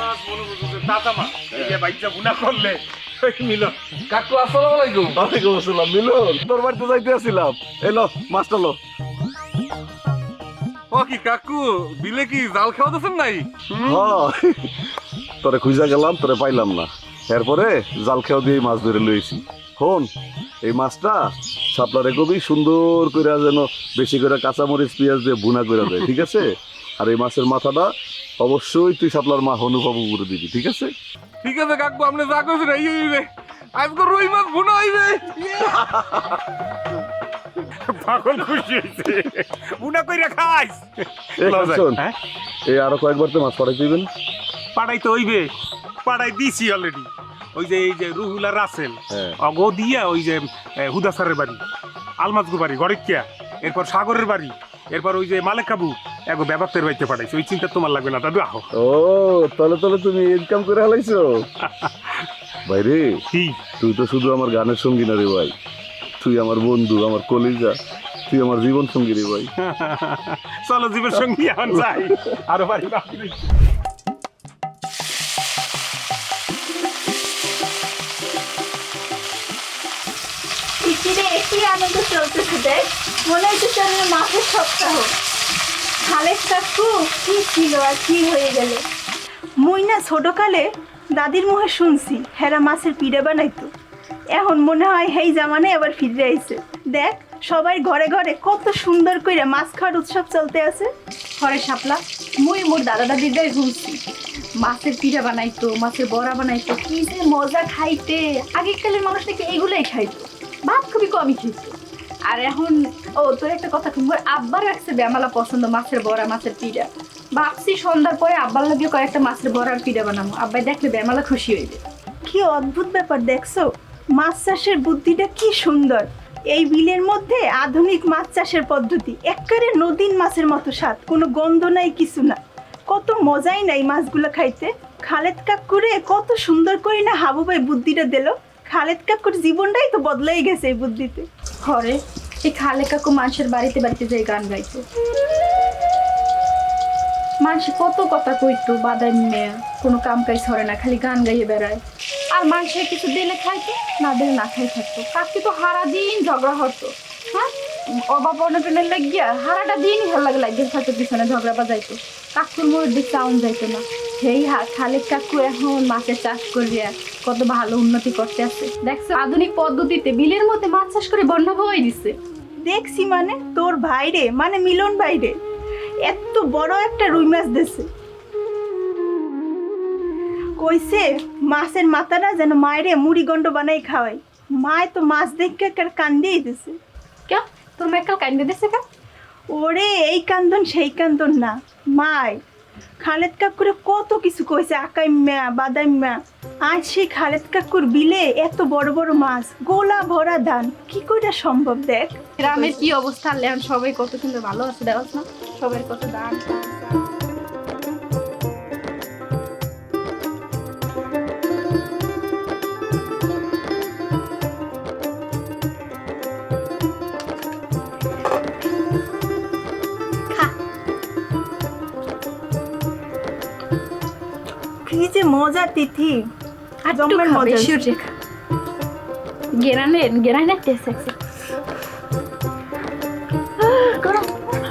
মাছ মনে করছে দাদা মা এই বাইচা বুনা করলে। মিলন। কাকু আসসালামু আলাইকুম। ওয়ালাইকুম আসসালাম মিলন। তোর বাড়িতে যাইতে আসছিলাম এলো মাছটা লো। ও কি কাকু বিলে কি জাল খাওয়া নাই। তোরে খুঁজা গেলাম তোরে পাইলাম না। এরপরে জাল খেয়াও দিয়ে মাছ ধরে লইছি হন এই মাছটা সাপলারে কবি সুন্দর করে যেন বেশি করে কাঁচামরিচ পেঁয়াজ দিয়ে বুনা করে দেয় ঠিক আছে? আর এই মাছের মাথাটা অবশ্যই তুই সাপলার মা অনুভব করে দিবি ঠিক আছে? ঠিক আছে কাকু আপনি যা কইছেন এই হইবে। আজকে রুই মাছ ভুনা হইবে। পাগল খুশি হয়েছে বুনা কইরা খাইস। এই হ্যাঁ? এই আরও কয়েকবার তো মাছ পড়াই দিবেন। পাড়াই তো হইবে। পাড়াই দিছি অলরেডি ওই যে এই যে রুহুলা রাসেল। হ্যাঁ। অগো দিয়া ওই যে এ, হুদাসারের বাড়ি। আলমাজগু বাড়ি গড়িকিয়া। এরপর সাগরের বাড়ি। এরপর ওই যে মালিক কাবু এগো ব্যাপারতের বাড়িতে পাঠাইছে ওই চিন্তা তোমার লাগবে না দাদু আহো। ও তলে তলে তুমি ইনকাম করে হালাইছো ভাইরে কি? তুই তো শুধু আমার গানের সঙ্গী না রে ভাই। তুই আমার বন্ধু আমার কলিজা তুই আমার জীবন সঙ্গী রে ভাই। চলো জীবন সঙ্গী এখন যাই আর বাড়ি বাকি পৃথিবীতে একটি আনন্দ চলতেছে, দেখ। মনে হচ্ছে চলে মাসের সপ্তাহ। খালেক কাকু, কি ছিল আর কি হয়ে গেল? মুই না ছোটকালে দাদির মুখে শুনছি, হেরা মাছের পিঠে বানাইতো। এখন মনে হয় হেই জামানে আবার ফিরে আইছে। দেখ, সবাই ঘরে ঘরে কত সুন্দর করে মাছ খাওয়ার উৎসব চলতে আছে। ঘরে শাপলা, মুই মোর দাদা দাদির গায়ে শুনছি মাছের পিঠা বানাইতো, মাছের বড়া বানাইতো, কি যে মজা খাইতে। আগেকালের মানুষ নাকি এগুলোই খাইতো। ভাত খুবই কমই খেয়েছে। আর এখন, ও, তোর একটা কথা তোমার আব্বার রাখছে ব্যামালা পছন্দ, মাছের বড়া, মাছের পিঠা। ভাবছি সন্ধ্যার পরে আব্বার লাগে কয়েকটা মাছের বড়ার পিঠা বানাবো আব্বাই দেখলে ব্যামালা খুশি হইবে। কি অদ্ভুত ব্যাপার দেখছ? মাছ চাষের বুদ্ধিটা কি সুন্দর। এই বিলের মধ্যে আধুনিক মাছ চাষের পদ্ধতি একবারে নদীন মাছের মতো স্বাদ, কোনো গন্ধ নাই, কিছু না। কত মজাই নাই মাছগুলো খাইতে। খালেদ কাকুরে কত সুন্দর করে না হাবু ভাই বুদ্ধিটা দিল। খালেদ কাকুর জীবনটাই তো বদলাই গেছে এই বুদ্ধিতে। ঘরে এই খালেদ কাকু মানুষের বাড়িতে বাড়িতে যাই গান গাইতো মানুষ কত কথা কইতো বাদাম মেয়ে, কোনো কাম কাজ করে না, খালি গান গাইয়ে বেড়ায়। আর মানুষের কিছু দিলে খাইতো, না দিলে না খাই থাকতো। কাকি তো হারা দিন ঝগড়া হতো হ্যাঁ? অভাব অনটনের লাগিয়া হারাটা দিনই ভালো লাগে লাগিয়ে থাকতো পিছনে ঝগড়া বাজাইতো। কাকুর দিক চাউন যাইতো না। সেই হা খালেক কাকু এখন মাছের চাষ করিয়া কত ভালো উন্নতি করতে আছে। দেখছ আধুনিক পদ্ধতিতে বিলের মধ্যে মাছ চাষ করে বন্যা বই দিচ্ছে দেখছি মানে তোর ভাইরে মানে মিলন ভাইরে এত বড় একটা রুই মাছ দেছে। কইছে মাছের মাথাটা যেন মায়েরে মুড়ি গন্ড বানাই খাওয়াই। মায় তো মাছ দেখে কার কান্দেই দিছে। क्या তোর মা কাল কান্দে দিছে কা ওরে এই কান্দন সেই কান্দন না। মাই খালেদ কাকুরে কত কিছু কইছে আকাই মা বাদাই মা আজ সেই খালেদ কাকুর বিলে এত বড় বড় মাছ গোলা ভরা ধান কি কইটা সম্ভব দেখ? গ্রামের কি অবস্থা লেন সবাই কত সুন্দর ভালো আছে দেখছ না? সবাই কত দান। কি যে মজা তিথি। আর জম্মের মজা। গেরানের রেখা গেরানে গেরানে টেস্ট আছে।